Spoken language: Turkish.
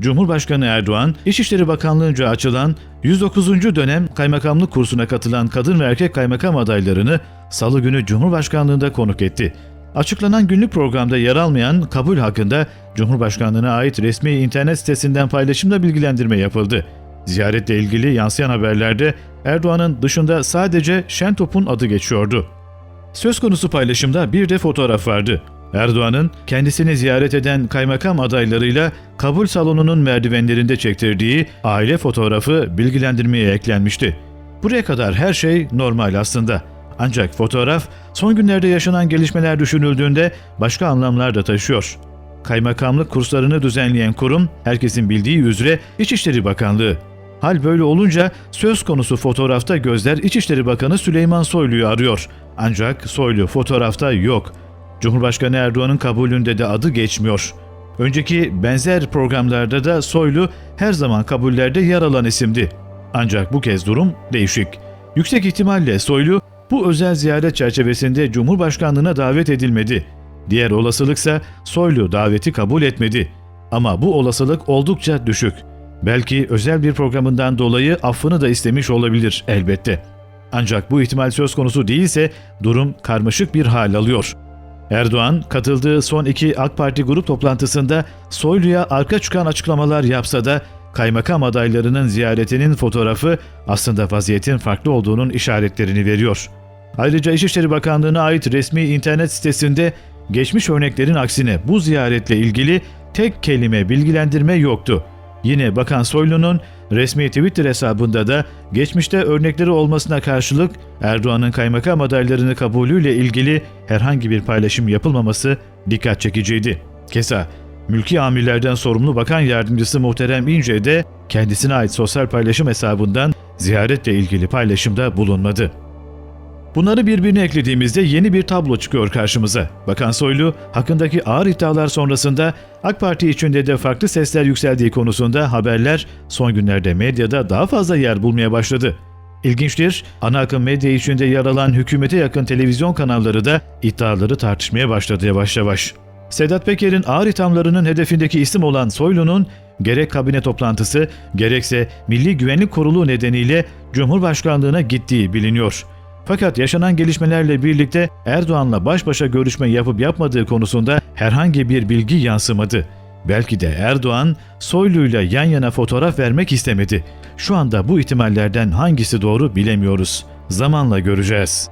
Cumhurbaşkanı Erdoğan, İçişleri Bakanlığı'nca açılan 109. dönem kaymakamlık kursuna katılan kadın ve erkek kaymakam adaylarını salı günü Cumhurbaşkanlığında konuk etti. Açıklanan günlük programda yer almayan kabul hakkında Cumhurbaşkanlığına ait resmi internet sitesinden paylaşımla bilgilendirme yapıldı. Ziyaretle ilgili yansıyan haberlerde Erdoğan'ın dışında sadece Şentop'un adı geçiyordu. Söz konusu paylaşımda bir de fotoğraf vardı. Erdoğan'ın kendisini ziyaret eden kaymakam adaylarıyla kabul salonunun merdivenlerinde çektirdiği aile fotoğrafı bilgilendirmeye eklenmişti. Buraya kadar her şey normal aslında. Ancak fotoğraf son günlerde yaşanan gelişmeler düşünüldüğünde başka anlamlar da taşıyor. Kaymakamlık kurslarını düzenleyen kurum herkesin bildiği üzere İçişleri Bakanlığı. Hal böyle olunca söz konusu fotoğrafta gözler İçişleri Bakanı Süleyman Soylu'yu arıyor. Ancak Soylu fotoğrafta yok. Cumhurbaşkanı Erdoğan'ın kabulünde de adı geçmiyor. Önceki benzer programlarda da Soylu her zaman kabullerde yer alan isimdi. Ancak bu kez durum değişik. Yüksek ihtimalle Soylu bu özel ziyaret çerçevesinde Cumhurbaşkanlığına davet edilmedi. Diğer olasılıksa Soylu daveti kabul etmedi. Ama bu olasılık oldukça düşük. Belki özel bir programından dolayı affını da istemiş olabilir elbette. Ancak bu ihtimal söz konusu değilse durum karmaşık bir hal alıyor. Erdoğan katıldığı son iki AK Parti grup toplantısında Soylu'ya arka çıkan açıklamalar yapsa da kaymakam adaylarının ziyaretinin fotoğrafı aslında vaziyetin farklı olduğunun işaretlerini veriyor. Ayrıca İçişleri Bakanlığı'na ait resmi internet sitesinde geçmiş örneklerin aksine bu ziyaretle ilgili tek kelime bilgilendirme yoktu. Yine Bakan Soylu'nun resmi Twitter hesabında da geçmişte örnekleri olmasına karşılık Erdoğan'ın kaymakam adaylarını kabulüyle ilgili herhangi bir paylaşım yapılmaması dikkat çekiciydi. Keza mülki amirlerden sorumlu bakan yardımcısı Muhterem İnce de kendisine ait sosyal paylaşım hesabından ziyaretle ilgili paylaşımda bulunmadı. Bunları birbirine eklediğimizde yeni bir tablo çıkıyor karşımıza. Bakan Soylu, hakkındaki ağır iddialar sonrasında AK Parti içinde de farklı sesler yükseldiği konusunda haberler son günlerde medyada daha fazla yer bulmaya başladı. İlginçtir, ana akım medya içinde yer alan hükümete yakın televizyon kanalları da iddiaları tartışmaya başladı yavaş yavaş. Sedat Peker'in ağır ithamlarının hedefindeki isim olan Soylu'nun gerek kabine toplantısı gerekse Milli Güvenlik Kurulu nedeniyle Cumhurbaşkanlığına gittiği biliniyor. Fakat yaşanan gelişmelerle birlikte Erdoğan'la baş başa görüşme yapıp yapmadığı konusunda herhangi bir bilgi yansımadı. Belki de Erdoğan Soylu'yla yan yana fotoğraf vermek istemedi. Şu anda bu ihtimallerden hangisi doğru bilemiyoruz. Zamanla göreceğiz.